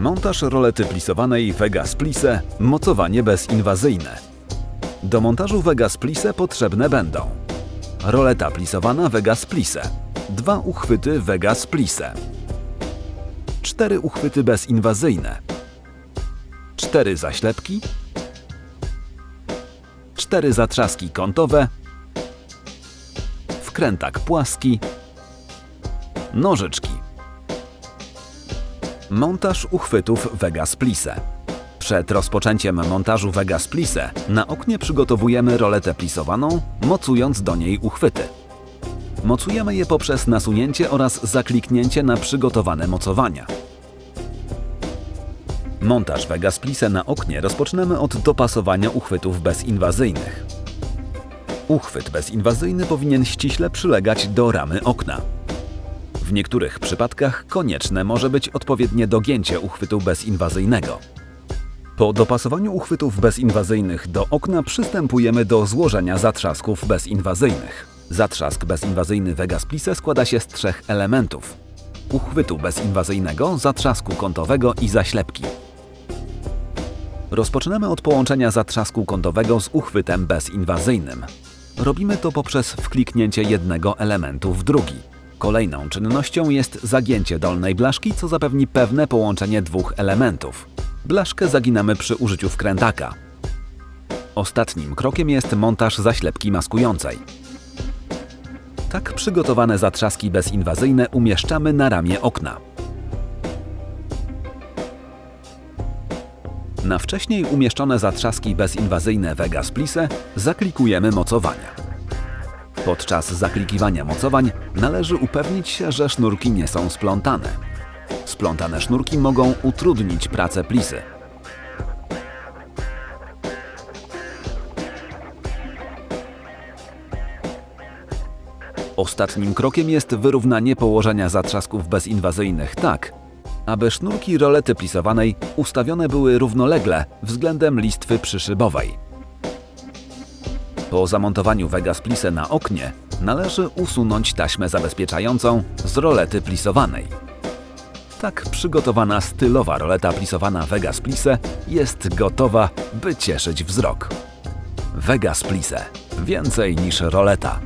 Montaż rolety plisowanej Vegas Plise, mocowanie bezinwazyjne. Do montażu Vegas Plise potrzebne będą roleta plisowana Vegas Plise, dwa uchwyty Vegas Plise, cztery uchwyty bezinwazyjne, cztery zaślepki, cztery zatrzaski kątowe, wkrętak płaski, nożyczki. Montaż uchwytów Vegas Plise. Przed rozpoczęciem montażu Vegas Plise na oknie przygotowujemy roletę plisowaną, mocując do niej uchwyty. Mocujemy je poprzez nasunięcie oraz zakliknięcie na przygotowane mocowania. Montaż Vegas Plise na oknie rozpoczynamy od dopasowania uchwytów bezinwazyjnych. Uchwyt bezinwazyjny powinien ściśle przylegać do ramy okna. W niektórych przypadkach konieczne może być odpowiednie dogięcie uchwytu bezinwazyjnego. Po dopasowaniu uchwytów bezinwazyjnych do okna przystępujemy do złożenia zatrzasków bezinwazyjnych. Zatrzask bezinwazyjny Vegas Plise składa się z trzech elementów. Uchwytu bezinwazyjnego, zatrzasku kątowego i zaślepki. Rozpoczynamy od połączenia zatrzasku kątowego z uchwytem bezinwazyjnym. Robimy to poprzez wkliknięcie jednego elementu w drugi. Kolejną czynnością jest zagięcie dolnej blaszki, co zapewni pewne połączenie dwóch elementów. Blaszkę zaginamy przy użyciu wkrętaka. Ostatnim krokiem jest montaż zaślepki maskującej. Tak przygotowane zatrzaski bezinwazyjne umieszczamy na ramię okna. Na wcześniej umieszczone zatrzaski bezinwazyjne Vegas Plise zaklikujemy mocowania. Podczas zaklikiwania mocowań należy upewnić się, że sznurki nie są splątane. Splątane sznurki mogą utrudnić pracę plisy. Ostatnim krokiem jest wyrównanie położenia zatrzasków bezinwazyjnych tak, aby sznurki rolety plisowanej ustawione były równolegle względem listwy przyszybowej. Po zamontowaniu Vegas Plise na oknie należy usunąć taśmę zabezpieczającą z rolety plisowanej. Tak przygotowana stylowa roleta plisowana Vegas Plise jest gotowa, by cieszyć wzrok. Vegas Plise. Więcej niż roleta.